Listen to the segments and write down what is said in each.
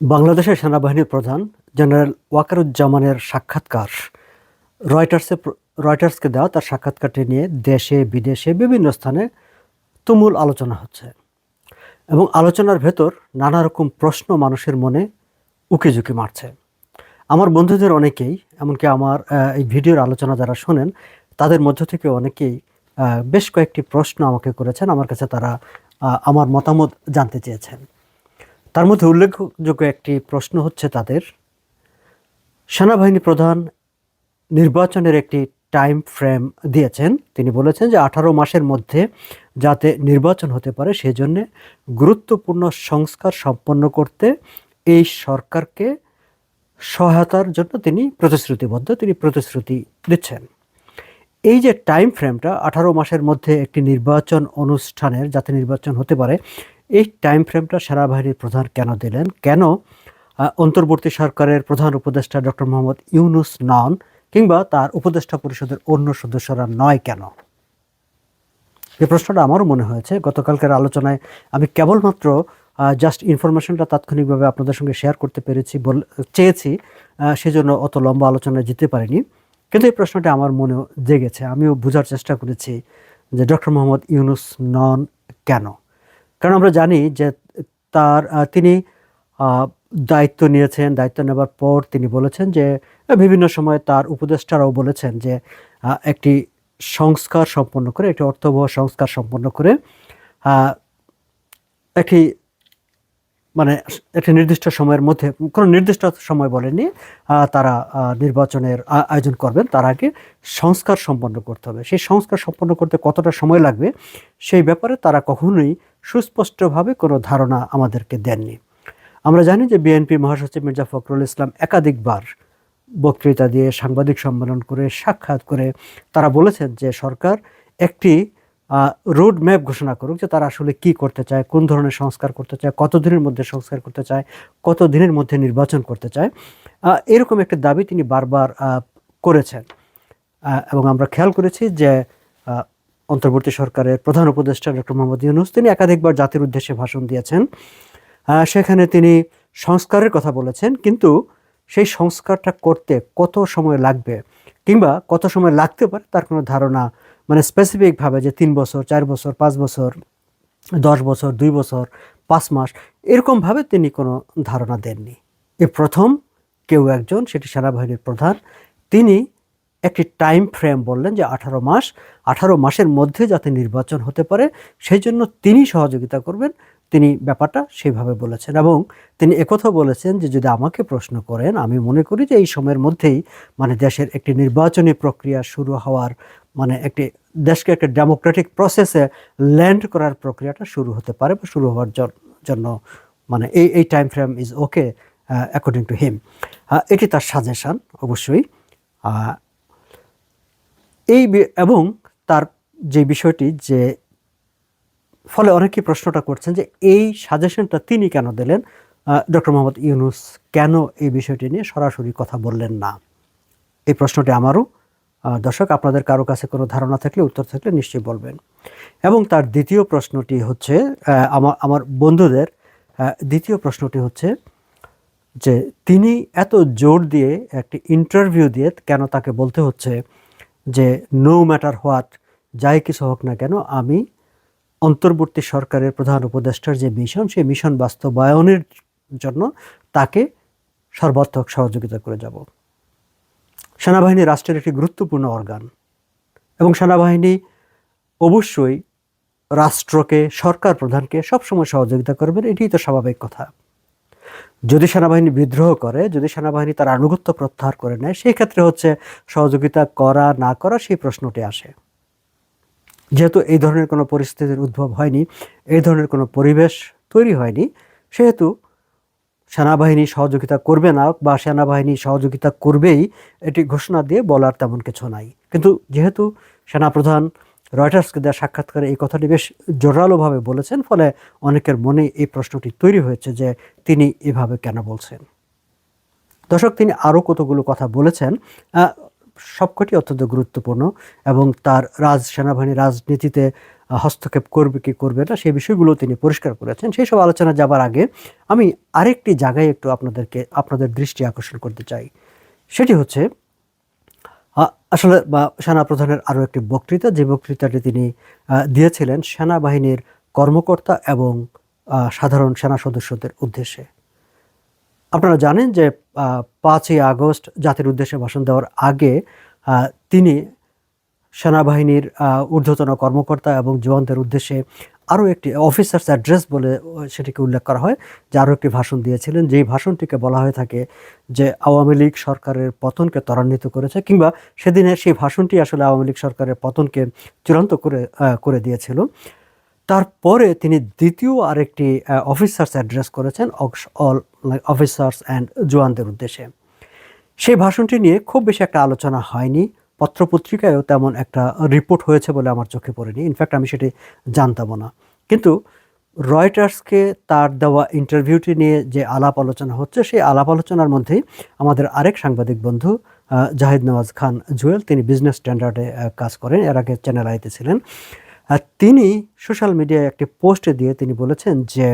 বাংলাদেশের সেনাবাহিনীর প্রধান জেনারেল ওয়াকারুজ্জামানের সাক্ষাৎকার। রয়টার্সে রয়টার্সকে দেওয়া তার সাক্ষাৎকারটি নিয়ে দেশে, বিদেশে বিভিন্ন স্থানে তুমুল আলোচনা হচ্ছে এবং আলোচনার ভেতর নানা রকম প্রশ্ন মানুষের মনে উকিঝুঁকি মারছে। আমার বন্ধুদের অনেকেই, এমনকি আমার এই ভিডিওর আলোচনা যারা শোনেন, তাদের মধ্য থেকে অনেকেই বেশ কয়েকটি প্রশ্ন আমাকে করেছেন। আমার কাছে তারা আমার মতামত জানতে চেয়েছেন। তার মধ্যে উল্লেখযোগ্য একটি প্রশ্ন হচ্ছে তাদের। সেনাবাহিনী প্রধান নির্বাচনের একটি টাইম ফ্রেম দিয়েছেন। তিনি বলেছেন যে আঠারো মাসের মধ্যে যাতে নির্বাচন হতে পারে, সেজন্য গুরুত্বপূর্ণ সংস্কার সম্পন্ন করতে এই সরকারকে সহায়তার জন্য তিনি প্রতিশ্রুতিবদ্ধ, তিনি প্রতিশ্রুতি দিচ্ছেন। এই যে টাইম ফ্রেমটা আঠারো মাসের মধ্যে একটি নির্বাচন অনুষ্ঠানের, যাতে নির্বাচন হতে পারে এই টাইম ফ্রেমটা সেনাবাহিনীর প্রধান কেন দিলেন? কেন অন্তর্বর্তী সরকারের প্রধান উপদেষ্টা ডক্টর মোহাম্মদ ইউনুস নন কিংবা তার উপদেষ্টা পরিষদের অন্য সদস্যরা নয় কেন? এই প্রশ্নটা আমারও মনে হয়েছে। গতকালকের আলোচনায় আমি কেবলমাত্র জাস্ট ইনফরমেশনটা তাৎক্ষণিকভাবে আপনাদের সঙ্গে শেয়ার করতে পেরেছি বল, চেয়েছি সেজন্য অত লম্বা আলোচনায় যেতে পারিনি। কিন্তু এই প্রশ্নটা আমার মনেও জেগেছে। আমিও বোঝার চেষ্টা করেছি যে ডক্টর মোহাম্মদ ইউনুস নন কেন। কারণ আমরা জানি যে তার তিনি দায়িত্ব নিয়েছেন, দায়িত্ব নেবার পর তিনি বলেছেন যে বিভিন্ন সময় তার উপদেষ্টারাও বলেছেন যে একটি সংস্কার সম্পন্ন করে, একটি অর্থবহ সংস্কার সম্পন্ন করে একটি মানে একটি নির্দিষ্ট সময়ের মধ্যে, কোনো নির্দিষ্ট সময় বলেনি তারা নির্বাচনের আয়োজন করবেন, তার আগে সংস্কার সম্পন্ন করতে হবে। সেই সংস্কার সম্পন্ন করতে কতটা সময় লাগবে, সেই ব্যাপারে তারা কখনোই সুস্পষ্টভাবে কোনো ধারণা আমাদেরকে দেননি। আমরা জানি যে বিএনপি মহাসচিব মির্জা ফখরুল ইসলাম একাধিকবার বক্তৃতা দিয়ে সাংবাদিক সম্মেলন করে সাক্ষাৎ করে তারা বলেছেন যে সরকার একটি রোড ম্যাপ ঘোষণা করুক যে তারা আসলে কি করতে চায়, কোন ধরনের সংস্কার করতে চায় কত দিনের মধ্যে সংস্কার করতে চায় কত দিনের মধ্যে নির্বাচন করতে চায়। এরকম একটা দাবি তিনি বারবার করেছেন। এবং আমরা খেয়াল করেছি যে অন্তর্বর্তী সরকারের প্রধান উপদেষ্টা ডক্টর মোহাম্মদ ইউনুস, তিনি একাধিকবার জাতির উদ্দেশ্যে ভাষণ দিয়েছেন। সেখানে তিনি সংস্কারের কথা বলেছেন, কিন্তু সেই সংস্কারটা করতে কত সময় লাগবে কিংবা কত সময় লাগতে পারে তার কোনো ধারণা মানে স্পেসিফিকভাবে যে তিন বছর, চার বছর, পাঁচ বছর, দশ বছর, দুই বছর, পাঁচ মাস, এরকমভাবে তিনি কোনো ধারণা দেননি। এ প্রথম, কেউ একজন, সেটি সেনাবাহিনীর প্রধান, তিনি একটি টাইম ফ্রেম বললেন যে আঠারো মাস আঠারো মাসের মধ্যে যাতে নির্বাচন হতে পারে সেই জন্য তিনি সহযোগিতা করবেন। তিনি ব্যাপারটা সেইভাবে বলেছেন এবং তিনি একথাও বলেছেন যে যদি আমাকে প্রশ্ন করেন আমি মনে করি যে এই সময়ের মধ্যেই মানে দেশের একটি নির্বাচনী প্রক্রিয়া শুরু হওয়ার মানে একটি দেশকে একটা ডেমোক্রেটিক প্রসেসে ল্যান্ড করার প্রক্রিয়াটা শুরু হতে পারে বা শুরু হওয়ার জন্য মানে এই এই time frame is okay according to him এটি তার সাজেশান অবশ্যই। আহ, এই এবং তার যে বিষয়টি যে ফলে অনেকেই প্রশ্নটা করছেন যে এই সাজেশনটা তিনি কেন দিলেন? ডক্টর মোহাম্মদ ইউনুস কেন এই বিষয়টি নিয়ে সরাসরি কথা বললেন না? এই প্রশ্নটি আমারও। দর্শক, আপনাদের কারও কাছে কোনো ধারণা থাকলে, উত্তর থাকলে নিশ্চয়ই বলবেন। এবং তার দ্বিতীয় প্রশ্নটি হচ্ছে আমার আমার বন্ধুদের দ্বিতীয় প্রশ্নটি হচ্ছে যে তিনি এত জোর দিয়ে একটি ইন্টারভিউ দিয়ে কেন তাকে বলতে হচ্ছে? যে নো ম্যাটার হোয়াট যাই কিছু হোক না কেন, আমি অন্তর্বর্তী সরকারের প্রধান উপদেষ্টার যে মিশন সেই মিশন বাস্তবায়নের জন্য তাকে সর্বাত্মক সহযোগিতা করে যাব। সেনাবাহিনী রাষ্ট্রের একটি গুরুত্বপূর্ণ অর্গান এবং সেনাবাহিনী অবশ্যই রাষ্ট্রকে, সরকার প্রধানকে সবসময় সহযোগিতা করবেন, এটিই তো স্বাভাবিক কথা। যদি সেনাবাহিনী বিদ্রোহ করে, যদি সেনাবাহিনী তার আনুগত্য প্রত্যাহার করে নেয়, সেই ক্ষেত্রে হচ্ছে সহযোগিতা করা, না করা, সেই প্রশ্নটি আসে। যেহেতু এই ধরনের কোনো পরিস্থিতির উদ্ভব হয়নি, এই ধরনের কোনো পরিবেশ তৈরি হয়নি, সেহেতু সেনাবাহিনী সহযোগিতা করবে না বা সেনাবাহিনী সহযোগিতা করবেই, এটি ঘোষণা দিয়ে বলার তেমন কিছু নাই। কিন্তু যেহেতু সেনাপ্রধান রয়টার্সকে দেওয়া সাক্ষাৎকারে এই কথাটি বেশ জোরালোভাবে বলেছেন, ফলে অনেকের মনে এই প্রশ্নটি তৈরি হয়েছে যে তিনি এভাবে কেন বলছেন। দর্শক, তিনি আরও কতগুলো কথা বলেছেন সবকটি অত্যন্ত গুরুত্বপূর্ণ এবং তার রাজ সেনাবাহিনী রাজনীতিতে হস্তক্ষেপ করবে কি করবে না, সেই বিষয়গুলো তিনি পরিষ্কার করেছেন। সেই সব আলোচনা যাবার আগে আমি আরেকটি জায়গায় একটু আপনাদেরকে, আপনাদের দৃষ্টি আকর্ষণ করতে চাই। সেটি হচ্ছে আসলে, বা সেনা প্রধানের আরও একটি বক্তৃতা, যে বক্তৃতাটি তিনি দিয়েছিলেন সেনাবাহিনীর কর্মকর্তা এবং সাধারণ সেনা সদস্যদের উদ্দেশ্যে। আপনারা জানেন যে পাঁচই আগস্ট জাতির উদ্দেশ্যে ভাষণ দেওয়ার আগে তিনি সেনাবাহিনীর ঊর্ধ্বতন কর্মকর্তা এবং জওয়ানদের উদ্দেশ্যে আরও একটি অফিসার্স অ্যাড্রেস বলে সেটিকে উল্লেখ করা হয়, যে আরও একটি ভাষণ দিয়েছিলেন, যেই ভাষণটিকে বলা হয়ে থাকে যে আওয়ামী লীগ সরকারের পতনকে ত্বরান্বিত করেছে, কিংবা সেদিনের সেই ভাষণটি আসলে আওয়ামী লীগ সরকারের পতনকে চূড়ান্ত করে করে দিয়েছিল। তারপরে তিনি দ্বিতীয় আরেকটি অফিসার্স অ্যাড্রেস করেছেন অল অফিসার্স অ্যান্ড জোয়ানদের উদ্দেশ্যে। সেই ভাষণটি নিয়ে খুব বেশি একটা আলোচনা হয়নি। পত্রপত্রিকায়ও তেমন একটা রিপোর্ট হয়েছে বলে আমার চোখে পড়েনি। ইনফ্যাক্ট আমি সেটি জানতামও না। কিন্তু রয়টার্সকে তার দেওয়া ইন্টারভিউটি নিয়ে যে আলাপ আলোচনা হচ্ছে, সেই আলাপ আলোচনার মধ্যেই আমাদের আরেক সাংবাদিক বন্ধু জাহিদ নওয়াজ খান জুয়েল, তিনি বিজনেস স্ট্যান্ডার্ডে কাজ করেন। এর আগে চ্যানেল আইতে ছিলেন। তিনি সোশ্যাল মিডিয়ায় একটি পোস্টে দিয়ে তিনি বলেছেন যে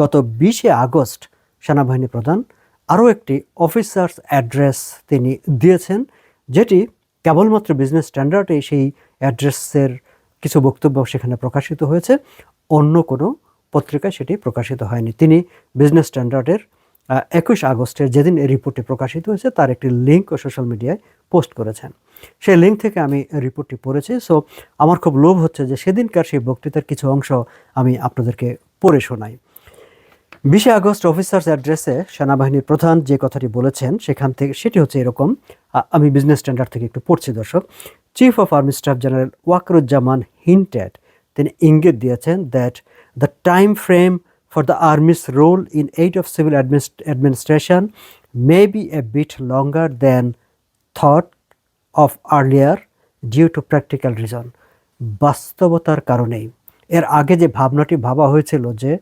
গত বিশে আগস্ট সেনাবাহিনী প্রধান আরও একটি অফিসার্স অ্যাড্রেস তিনি দিয়েছেন, যেটি কেবলমাত্র বিজনেস স্ট্যান্ডার্ডে সেই অ্যাড্রেসের কিছু বক্তব্য সেখানে প্রকাশিত হয়েছে, অন্য কোনো পত্রিকায় সেটি প্রকাশিত হয়নি। তিনি বিজনেস স্ট্যান্ডার্ডের একুশ আগস্টের যেদিন এই রিপোর্টটি প্রকাশিত হয়েছে, তার একটি লিঙ্ক ও সোশ্যাল মিডিয়ায় পোস্ট করেছেন। সেই লিঙ্ক থেকে আমি রিপোর্টটি পড়েছি। সো আমার খুব লোভ হচ্ছে যে সেদিনকার সেই বক্তৃতার কিছু অংশ আমি আপনাদেরকে পড়ে শোনাই। বিশে আগস্ট অফিসার্স অ্যাড্রেসে সেনাবাহিনীর প্রধান যে কথাটি বলেছেন, সেখান থেকে সেটি হচ্ছে এরকম। আমি বিজনেস স্ট্যান্ডার্ড থেকে একটু পড়ছি, দর্শক। Chief of army staff general Wakeruzzaman hinted, তিনি ইঙ্গিত দিয়েছেন that the time frame for the army's role in aid of civil administration may be a bit longer than thought of earlier due to practical reason বাস্তবতার কারণেই। এর আগে যে ভাবনাটি ভাবা হয়েছিল যে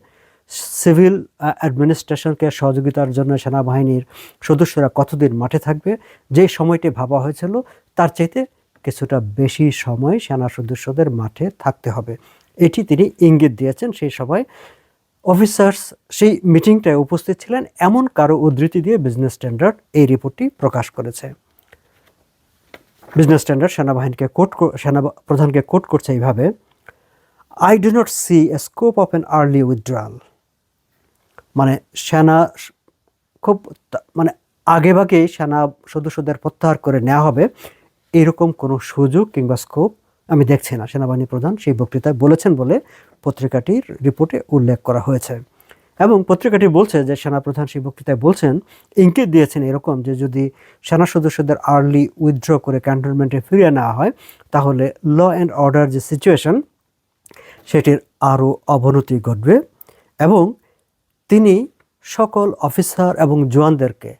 সিভিল অ্যাডমিনিস্ট্রেশনকে সহযোগিতার জন্য সেনাবাহিনীর সদস্যরা কতদিন মাঠে থাকবে? যে সময়টি ভাবা হয়েছিল, তার চাইতে কিছুটা বেশি সময় সেনা সদস্যদের মাঠে থাকতে হবে। এটি তিনি ইঙ্গিত দিয়েছেন সেই সময় অফিসার্স সেই মিটিংটায় উপস্থিত ছিলেন। এমন কারও উদ্ধৃতি দিয়ে বিজনেস স্ট্যান্ডার্ড এই রিপোর্টটি প্রকাশ করেছে। বিজনেস স্ট্যান্ডার্ড সেনাবাহিনীকে কোট সেনা প্রধানকে কোট করছে এইভাবে I do not see a scope of an early withdrawal মানে সেনা খুব মানে আগেভাগেই সেনা সদস্যদের প্রত্যাহার করে নেওয়া হবে। এরকম কোনো সুযোগ কিংবা স্কোপ আমি দেখছি না। সেনাবাহিনী প্রধান সেই বক্তৃতায় বলেছেন বলে পত্রিকাটির রিপোর্টে উল্লেখ করা হয়েছে। এবং পত্রিকাটি বলছে যে সেনাপ্রধান সেই বক্তৃতায় বলছেন, ইঙ্গিত দিয়েছেন এরকম যে, যদি সেনা সদস্যদের আর্লি উইথড্র করে ক্যান্টনমেন্টে ফিরিয়ে নেওয়া হয়, তাহলে ল অ্যান্ড অর্ডার যে সিচুয়েশন সেটির আরও অবনতি ঘটবে। এবং তিনি সকল অফিসার এবং জওয়ানদেরকে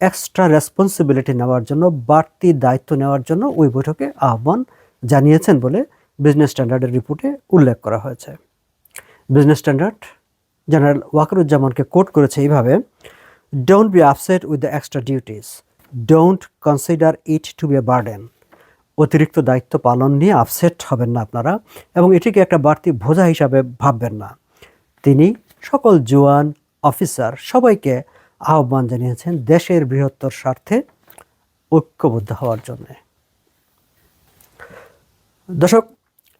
এক্সট্রা রেসপন্সিবিলিটি নেওয়ার জন্য, বাড়তি দায়িত্ব নেওয়ার জন্য ওই বৈঠকে আহ্বান জানিয়েছেন বলে বিজনেস স্ট্যান্ডার্ডের রিপোর্টে উল্লেখ করা হয়েছে। বিজনেস স্ট্যান্ডার্ড জেনারেল ওয়াকরুজ্জামানকে কোট করেছে এইভাবে don't be upset with the extra duties don't consider it to be a burden অতিরিক্ত দায়িত্ব পালন নিয়ে আপসেট হবেন না আপনারা এবং এটিকে একটা বাড়তি বোঝা হিসাবে ভাববেন না। তিনি সকল জওয়ান অফিসার সবাইকে আহ্বান জানিয়েছেন দেশের বৃহত্তর স্বার্থে ঐক্যবদ্ধ হওয়ার জন্য। দর্শক,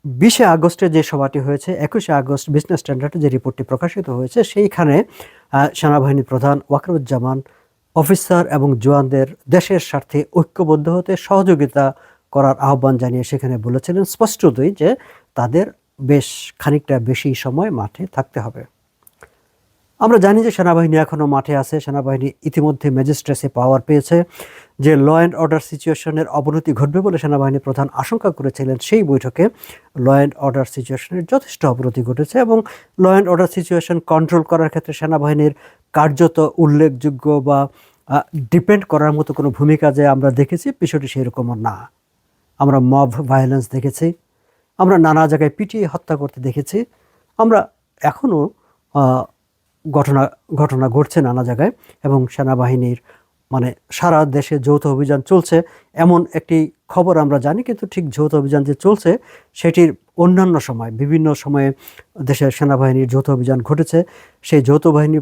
বিশে আগস্টে যে সভাটি হয়েছে, একুশে আগস্ট বিজনেস স্ট্যান্ডার্ডে যে রিপোর্টটি প্রকাশিত হয়েছে, সেইখানে সেনাবাহিনী প্রধান ওয়াকরুজ্জামান, অফিসার এবং জওয়ানদের দেশের স্বার্থে ঐক্যবদ্ধ হতে সহযোগিতা করার আহ্বান জানিয়ে সেখানে বলেছিলেন স্পষ্টতই যে তাদের বেশ খানিকটা বেশি সময় মাঠে থাকতে হবে। আমরা জানি যে সেনাবাহিনী এখনও মাঠে আছে। সেনাবাহিনী ইতিমধ্যে ম্যাজিস্ট্রেসি পাওয়ার পেয়েছে যে ল অ্যান্ড অর্ডার সিচুয়েশনের অবনতি ঘটবে বলে সেনাবাহিনী প্রধান আশঙ্কা করেছিলেন। সেই বৈঠকে ল অ্যান্ড অর্ডার সিচুয়েশনের যথেষ্ট অবনতি ঘটেছে এবং law and order situation control করার ক্ষেত্রে সেনাবাহিনীর কার্যত উল্লেখযোগ্য বা ডিপেন্ড করার মতো কোনো ভূমিকা যে আমরা দেখেছি, বিষয়টি সেরকমও না। আমরা মব ভায়োলেন্স দেখেছি, আমরা নানা জায়গায় পিটিয়ে হত্যা করতে দেখেছি। আমরা এখনও ঘটনা ঘটনা ঘটছে নানা জায়গায় এবং সেনাবাহিনীর মানে সারা দেশে যৌথ অভিযান চলছে। এমন একটি খবর আমরা জানি, কিন্তু ঠিক যৌথ অভিযান যে চলছে, সেটির অন্যান্য সময়, বিভিন্ন সময়ে দেশের সেনাবাহিনীর যৌথ অভিযান ঘটেছে। সেই যৌথ বাহিনী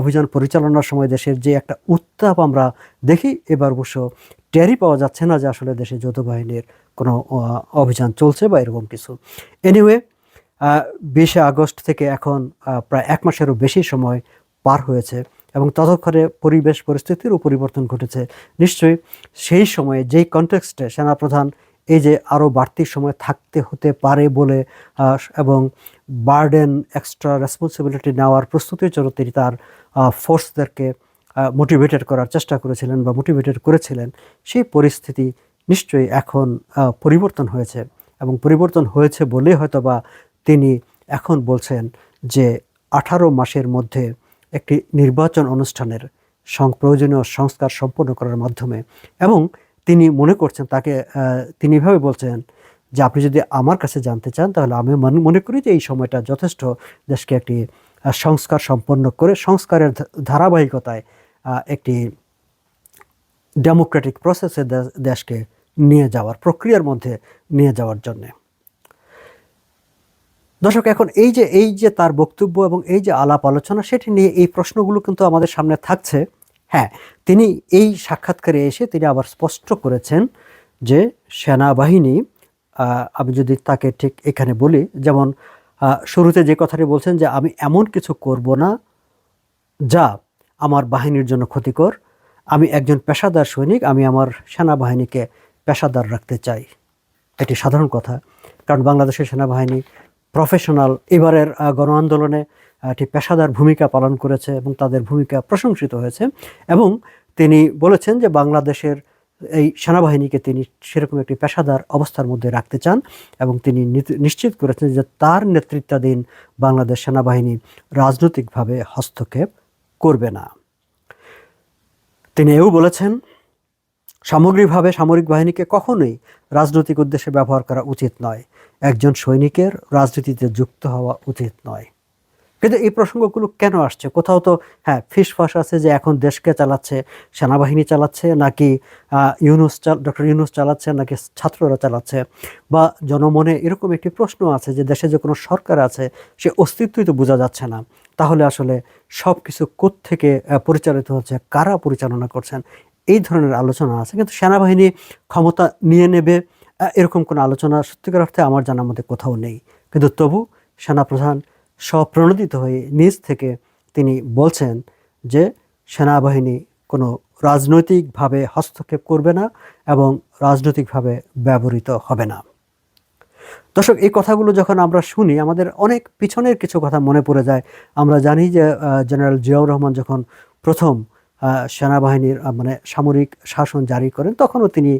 অভিযান পরিচালনার সময় দেশের যে একটা উত্তাপ আমরা দেখি, এবার অবশ্য টেরই পাওয়া যাচ্ছে না যে আসলে দেশে যৌথ বাহিনীর কোনো অভিযান চলছে বা এরকম কিছু। এনিওয়ে বিশে আগস্ট থেকে এখন প্রায় এক মাসেরও বেশি সময় পার হয়েছে এবং ততক্ষণে পরিবেশ পরিস্থিতিরও পরিবর্তন ঘটেছে। নিশ্চয়ই সেই সময়ে যেই কনটেক্সটে সেনাপ্রধান এই যে আরও বাড়তি সময় থাকতে হতে পারে বলে এবং বার্ডেন এক্সট্রা রেসপন্সিবিলিটি নেওয়ার প্রস্তুতির জন্য তিনি তার ফোর্সদেরকে মোটিভেটেড করার চেষ্টা করেছিলেন বা মোটিভেটেড করেছিলেন, সেই পরিস্থিতি নিশ্চয়ই এখন পরিবর্তন হয়েছে। এবং পরিবর্তন হয়েছে বলে হয়তো বা তিনি এখন বলছেন যে আঠারো মাসের মধ্যে একটি নির্বাচন অনুষ্ঠানের প্রয়োজনীয় সংস্কার সম্পন্ন করার মাধ্যমে এবং তিনি মনে করছেন তাকে তিনি এভাবে বলছেন যে আপনি যদি আমার কাছে জানতে চান তাহলে আমি মনে- করি যে এই সময়টা যথেষ্ট দেশকে একটি সংস্কার সম্পন্ন করে সংস্কারের ধারাবাহিকতায় একটি ডেমোক্রেটিক প্রসেসে দেশকে নিয়ে যাওয়ার, প্রক্রিয়ার মধ্যে নিয়ে যাওয়ার জন্যে। দর্শক, এখন এই যে এই যে তার বক্তব্য এবং এই যে আলাপ আলোচনা, সেটি নিয়ে এই প্রশ্নগুলো কিন্তু আমাদের সামনে থাকছে। হ্যাঁ তিনি এই সাক্ষাৎকারে এসে তিনি আবার স্পষ্ট করেছেন যে সেনাবাহিনী আমি যদি তাকে ঠিক এখানে বলি, যেমন শুরুতে যে কথাটি বলছেন যে, আমি এমন কিছু করব না যা আমার বাহিনীর জন্য ক্ষতিকর। আমি একজন পেশাদার সৈনিক, আমি আমার সেনাবাহিনীকে পেশাদার রাখতে চাই। এটি সাধারণ কথা। কারণ বাংলাদেশের সেনাবাহিনী প্রফেশনাল এবারের গণ আন্দোলনে একটি পেশাদার ভূমিকা পালন করেছে এবং তাদের ভূমিকা প্রশংসিত হয়েছে এবং তিনি বলেছেন যে বাংলাদেশের এই সেনাবাহিনীকে তিনি সেরকম একটি পেশাদার অবস্থার মধ্যে রাখতে চান এবং তিনি নিশ্চিত করেছেন যে তার নেতৃত্বাধীন বাংলাদেশ সেনাবাহিনী রাজনৈতিকভাবে হস্তক্ষেপ করবে না। তিনি এও বলেছেন সামগ্রিকভাবে সামরিক বাহিনীকে কখনোই রাজনৈতিক উদ্দেশ্যে ব্যবহার করা উচিত নয়। একজন সৈনিকের রাজনীতিতে যুক্ত হওয়া উচিত নয়। কিন্তু এই প্রসঙ্গগুলো কেন আসছে? কোথাও তো হ্যাঁ ফিসফাস আছে যে এখন দেশকে চালাচ্ছে, সেনাবাহিনী চালাচ্ছে, নাকি ইউনুস ডক্টর ইউনুস চালাচ্ছে, নাকি ছাত্ররা চালাচ্ছে? বা জনমনে এরকম একটি প্রশ্ন আছে যে দেশে যে কোনো সরকার আছে, সে অস্তিত্বই তো বোঝা যাচ্ছে না। তাহলে আসলে সব কিছু থেকে পরিচালিত হচ্ছে? কারা পরিচালনা করছেন? এই ধরনের আলোচনা আছে। কিন্তু সেনাবাহিনী ক্ষমতা নিয়ে নেবে এরকম কোনো আলোচনা সত্যিকার অর্থে আমার জানার মধ্যে কোথাও নেই। কিন্তু তবু সেনাপ্রধান স্বপ্রণোদিত হয়ে নিজ থেকে তিনি বলছেন যে, সেনাবাহিনী কোনো রাজনৈতিকভাবে হস্তক্ষেপ করবে না এবং রাজনৈতিকভাবে ব্যবহৃত হবে না। দর্শক, এই কথাগুলো যখন আমরা শুনি, আমাদের অনেক পিছনের কিছু কথা মনে পড়ে যায়। আমরা জানি যে জেনারেল জিয়াউর রহমান যখন প্রথম সেনাবাহিনীর মানে সামরিক শাসন জারি করেন, তখনও তিনি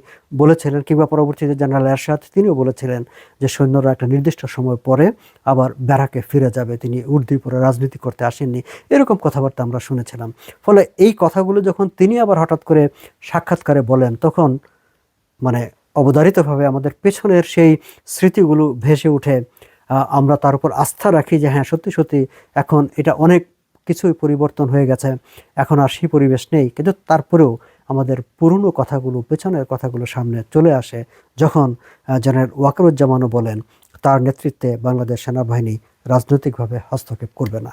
বলেছিলেন, কিংবা পরবর্তীতে জেনারেল এরশাদ তিনিও বলেছিলেন যে সৈন্যরা একটা নির্দিষ্ট সময় পরে আবার ব্যারাকে ফিরে যাবে। তিনি উর্দি পরে রাজনীতি করতে আসেননি। এরকম কথাবার্তা আমরা শুনেছিলাম। ফলে এই কথাগুলো যখন তিনি আবার হঠাৎ করে সাক্ষাৎকারে বলেন, তখন মানে অবধারিতভাবে আমাদের পেছনের সেই স্মৃতিগুলো ভেসে উঠে। আমরা তার উপর আস্থা রাখি যে হ্যাঁ সত্যি সত্যি এখন এটা অনেক কিছুই পরিবর্তন হয়ে গেছে। এখন আর সেই পরিবেশ নেই। কিন্তু তারপরেও আমাদের পুরনো কথাগুলো, পেছনের কথাগুলো সামনে চলে আসে যখন জেনারেল ওয়াকারুজ্জামানও বলেন, তার নেতৃত্বে বাংলাদেশ সেনাবাহিনী রাজনৈতিকভাবে হস্তক্ষেপ করবে না।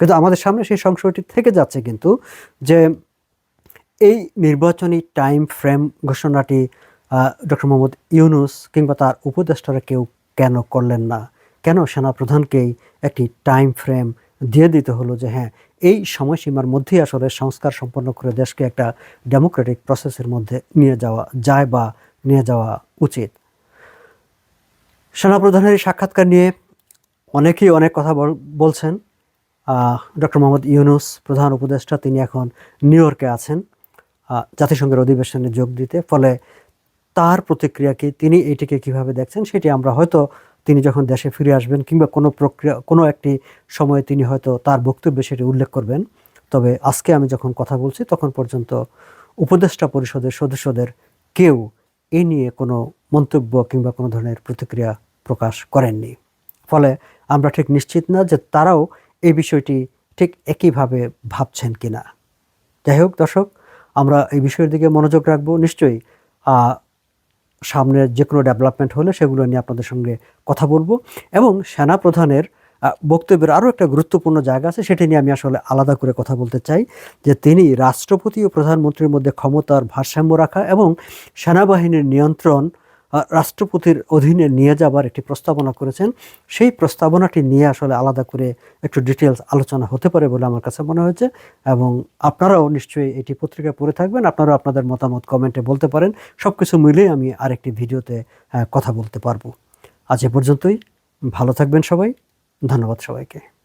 কিন্তু আমাদের সামনে সেই সংশয়টি থেকে যাচ্ছে কিন্তু যে এই নির্বাচনী টাইম ফ্রেম ঘোষণাটি ডক্টর মোহাম্মদ ইউনুস কিংবা তার উপদেষ্টারা কেউ কেন করলেন না? কেন সেনাপ্রধানকেই একটি টাইম ফ্রেম দিয়ে দিতে হলো যে হ্যাঁ এই সময়সীমার মধ্যেই আসলে সংস্কার সম্পন্ন করে দেশকে একটা ডেমোক্রেটিক প্রসেসের মধ্যে নিয়ে যাওয়া যায় বা নিয়ে যাওয়া উচিত। সেনাপ্রধানের এই সাক্ষাৎকার নিয়ে অনেকেই অনেক কথা বল- বলছেন। ডক্টর মোহাম্মদ ইউনুস, প্রধান উপদেষ্টা, তিনি এখন নিউ ইয়র্কে আছেন। জাতিসংঘের অধিবেশনে যোগ দিতে, ফলে তার প্রতিক্রিয়া কি, তিনি এটিকে কীভাবে দেখছেন, সেটি আমরা হয়তো তিনি যখন দেশে ফিরে আসবেন কিংবা কোনো প্রক্রিয়া, কোনো একটি সময়ে তিনি হয়তো তার বক্তব্যে সেটি উল্লেখ করবেন, তবে আজকে আমি যখন কথা বলছি তখন পর্যন্ত উপদেষ্টা পরিষদের সদস্যদের কেউ এ নিয়ে কোনো মন্তব্য কিংবা কোনো ধরনের প্রতিক্রিয়া প্রকাশ করেননি। ফলে আমরা ঠিক নিশ্চিত না যে তারাও এই বিষয়টি ঠিক একইভাবে ভাবছেন কিনা। যাই হোক দর্শক, আমরা এই বিষয়ের দিকে মনোযোগ রাখব নিশ্চয়ই। সামনের যে কোনো ডেভেলপমেন্ট হলে সেগুলো নিয়ে আপনাদের সঙ্গে কথা বলব। এবং সেনা প্রধানের বক্তব্যের আরও একটা গুরুত্বপূর্ণ জায়গা আছে, সেটি নিয়ে আমি আসলে আলাদা করে কথা বলতে চাই। যে তিনি রাষ্ট্রপতি ও প্রধানমন্ত্রীর মধ্যে ক্ষমতার ভারসাম্য রাখা এবং সেনাবাহিনীর নিয়ন্ত্রণ রাষ্ট্রপতির অধীনে নিয়ে যাবার একটি প্রস্তাবনা করেছেন। সেই প্রস্তাবনাটি নিয়ে আসলে আলাদা করে একটু ডিটেলস আলোচনা হতে পারে বলে আমার কাছে মনে হয়েছে এবং আপনারাও নিশ্চয়ই এটি পত্রিকা পড়ে থাকবেন। আপনারাও আপনাদের মতামত কমেন্টে বলতে পারেন। সব কিছু মিলেই আমি আরেকটি ভিডিওতে কথা বলতে পারব। আজ এ পর্যন্তই। ভালো থাকবেন সবাই। ধন্যবাদ সবাইকে।